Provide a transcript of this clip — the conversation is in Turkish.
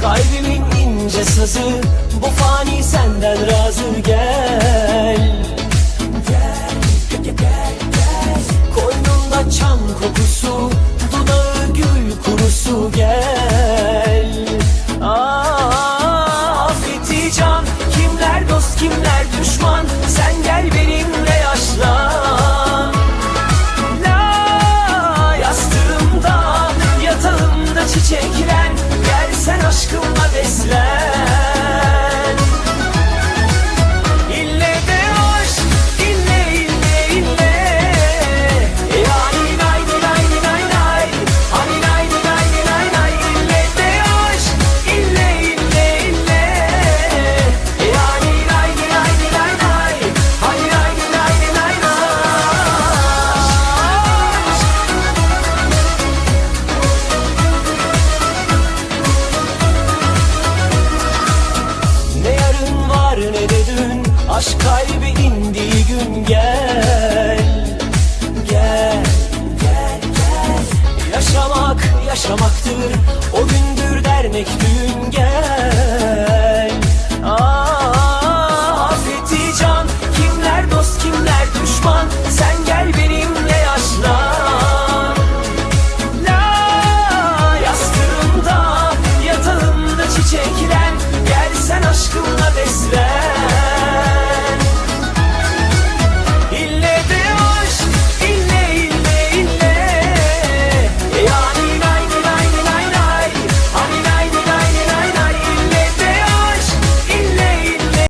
Kalbimin ince sazı Bu fani senden razı. Gel Gel, gel, gel, gel Koynumda çam kokusu Dudağı gül kurusu. Gel Aa, Affeti can Kimler dost kimler düşman? Sen gel benimle Aşk kalbi indiği gün gel Gel, gel, gel. Yaşamak yaşamaktır O gündür dernek düğün gel